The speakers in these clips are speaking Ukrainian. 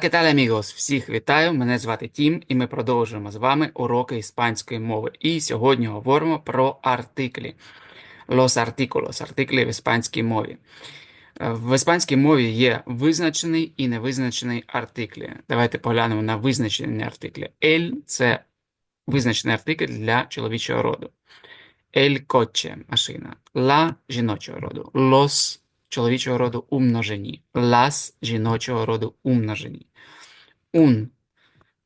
¿qué tal, amigos? Всіх вітаю! Мене звати Тім, і ми продовжуємо з вами уроки іспанської мови. І сьогодні говоримо про артиклі. Los artículos, артиклі в іспанській мові. В іспанській мові є визначений і невизначений артиклі. Давайте поглянемо на визначені артиклі. El – це визначений артикль для чоловічого роду. El coche – машина. La – жіночого роду. Los – чоловічого роду у множині. Las – жіночого роду у множині.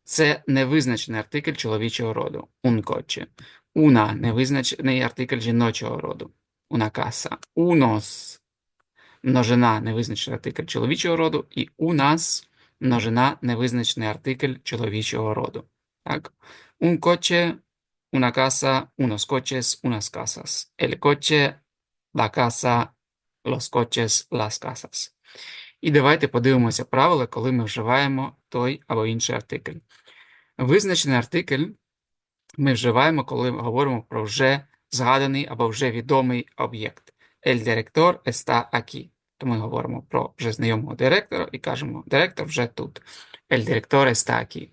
Це невизначений артикль чоловічого роду. Coche. Una – невизначений артикль жіночого роду. Una casa. Unos – множина невизначений артикль чоловічого роду. І unas – множина невизначений артикль чоловічого роду. Так? Un coche una casa, unos coches, unas casas. El coche, la casa, los coches, las casas. І давайте подивимося правила, коли ми вживаємо той або інший артикль. Визначений артикль ми вживаємо, коли ми говоримо про вже згаданий або вже відомий об'єкт. El director está aquí. То ми говоримо про вже знайомого директора і кажемо, директор вже тут. El director está aquí.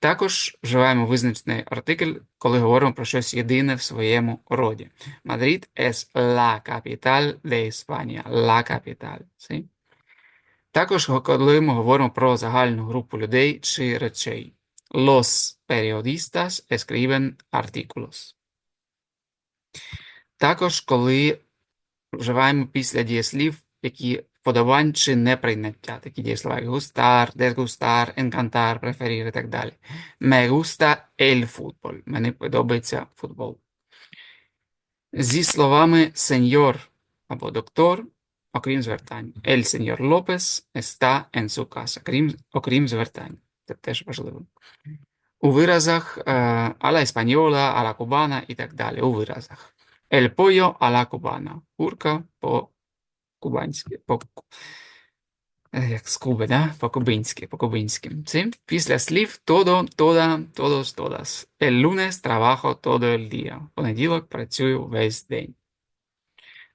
Також вживаємо визначений артикль, коли говоримо про щось єдине в своєму роді. Мадрид es la capital de España. La capital. ¿sí? Також, коли ми говоримо про загальну групу людей чи речей. Los periodistas escriben artículos. Також, коли вживаємо після дієслів, які вподобань чи неприйняття. Такі дієслова як gustar, desgustar, encantar, preferir і так далі. Me gusta el fútbol. Мені подобається футбол. Зі словами сеньор або доктор, окрім звертань. Señor López está en su casa. Крім, окрім звертань. Це теж важливо. У виразах española, a la cubana і так далі. У виразах. Pollo a la cubana. Курка по кубанськи, по, е, як з Куби, да? по-кубинськи, по-кубинськи. Це після слів todo, toda, todos, todas. El lunes trabajo todo el día. Понеділок працюю весь день.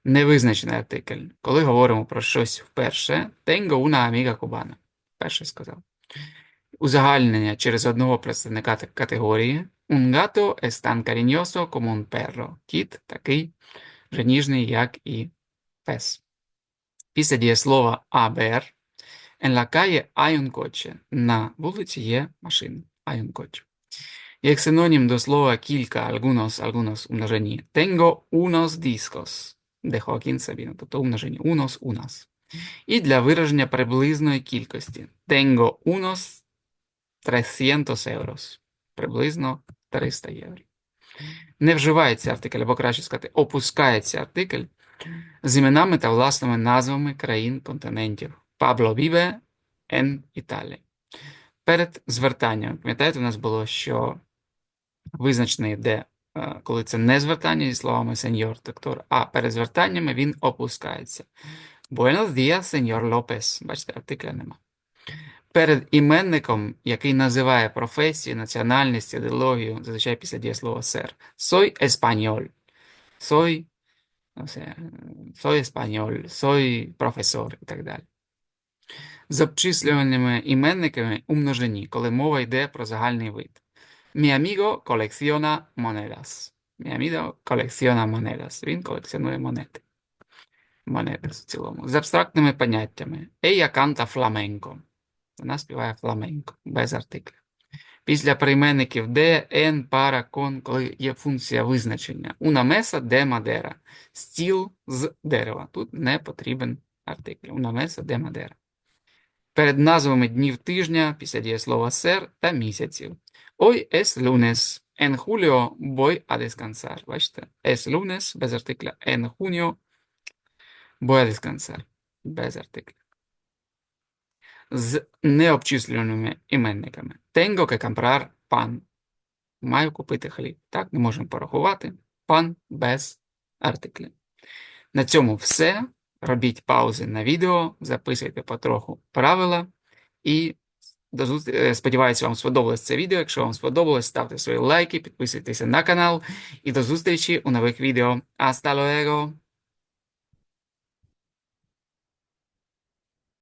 Невизначений артикль. Коли говоримо про щось вперше, tengo una amiga cubana. Перше сказав. Узагальнення через одного представника категорії. Un gato es tan cariñoso como un perro. Кіт такий же ніжний, як і пес. Після дієслова haber en la calle hay un coche. На вулиці є машина. Hay un coche. Як синонім до слова кілька, algunos, algunos у множині. Tengo unos discos. Де Хоакін Сабіно, тобто у множині. Unos, unas. І для вираження приблизної кількості. Tengo unos 300 euros. Приблизно 300 євро. Не вживається артикль, або краще сказати, опускається артикль з іменами та власними назвами країн континентів. Пабло vive en Italia. Перед звертанням, пам'ятаєте, у нас було, що визначений йде, е, коли це не звертання зі словами сеньор, доктор, а перед звертаннями він опускається. Buenos días, señor López. Бачите, артикля нема. Перед іменником, який називає професію, національність, ідеологію, зазвичай після дієслова сер. Soy español. Soy, no sé, soy español, soy profesor і так далі. З обчислювальними іменниками у множині, коли мова йде про загальний вид. Mi amigo colecciona monedas. Mi amigo colecciona monedas. Він колекціонує монети. Монети в цілому. З абстрактними поняттями. Ella canta flamenco. Вона співає фламенко, без артикля. Після прийменників де, ен, пара, кон, коли є функція визначення. Una mesa de madera. Стіл з дерева. Тут не потрібен артикль. Una mesa de madera. Перед назвами днів тижня, після дієслова ser та місяців. Hoy es lunes. En julio voy a. Бачите? Es lunes, без артикля. En junio voy a. Без артикля з необчислюваними іменниками. Tengo que comprar pan. Маю купити хліб. Так, не можемо порахувати. Пан без артикля. На цьому все. Робіть паузи на відео, записуйте потроху правила. І е, сподіваюся, вам сподобалось це відео. Якщо вам сподобалось, ставте свої лайки, підписуйтеся на канал. І до зустрічі у нових відео. Hasta luego!